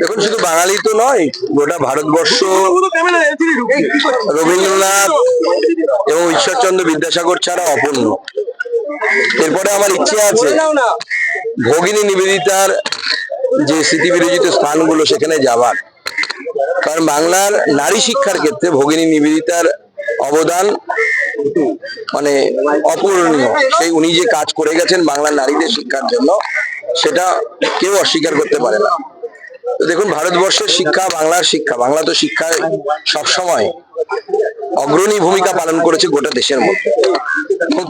দেখুন, শুধু বাঙালি তো নয়, গোটা ভারতবর্ষ, রবীন্দ্রনাথ এবং ঈশ্বরচন্দ্র বিদ্যাসাগর ছাড়া অপূর্ণ। এরপরে আমার ইচ্ছে আছে, ভগিনী নিবেদিতার যে স্মৃতি বিরোচিত স্থানগুলো সেখানে যাবার। কারণ বাংলার নারী শিক্ষার ক্ষেত্রে ভগিনী নিবেদিতার অবদান মানে অপূরণীয়। সেই উনি যে কাজ করে গেছেন বাংলার নারীদের শিক্ষার জন্য, সেটা কেউ অস্বীকার করতে পারে না। দেখুন, ভারতবর্ষের শিক্ষা, বাংলার শিক্ষা, বাংলা তো শিক্ষায় সবসময় অগ্রণী ভূমিকা পালন করেছে গোটা দেশের মধ্যে।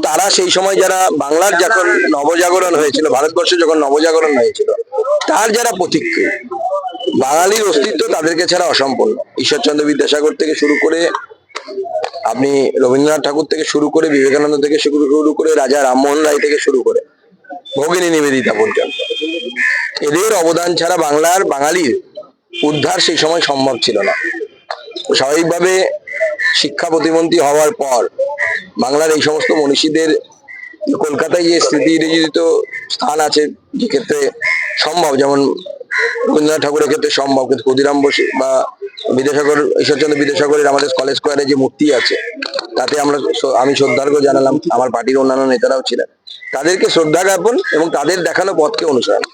তারা সেই সময় যারা বাংলার যখন নবজাগরণ হয়েছিল, ভারতবর্ষে যখন নবজাগরণ হয়েছিল, তার যারা প্রতিক্রিয়া, বাঙালির অস্তিত্ব তাদেরকে ছাড়া অসম্পূর্ণ। ঈশ্বরচন্দ্র বিদ্যাসাগর থেকে শুরু করে, আপনি রবীন্দ্রনাথ ঠাকুর থেকে শুরু করে, বিবেকানন্দ থেকে শুরু করে, রাজা রামমোহন রায় থেকে শুরু করে, ভগিনী নিবেদিতা পর্যন্ত। এদের অবদান ছাড়া বাংলার বাঙালির উদ্ধার সেই সময় সম্ভব ছিল না স্বাভাবিকভাবে শিক্ষা প্রতিমন্ত্রী হওয়ার পর বাংলার এই সমস্ত মনীষীদের কলকাতায় যে স্মৃতি নিয়োজিত স্থান আছে, যে ক্ষেত্রে সম্ভব, যেমন রবীন্দ্রনাথ ঠাকুরের ক্ষেত্রে সম্ভব, কিন্তু ক্ষুদিরাম বসু বা বিদ্যাসাগর, ঈশ্বরচন্দ্র বিদ্যাসাগরের আমাদের কলেজ স্কোয়ারে যে মূর্তি আছে, তাতে আমরা আমি শ্রদ্ধার্ঘ্য জানালাম, আমার পার্টির অন্যান্য নেতারাও ছিলেন তাদেরকে শ্রদ্ধা জ্ঞাপন এবং তাদের দেখানো পথকে অনুসরণ।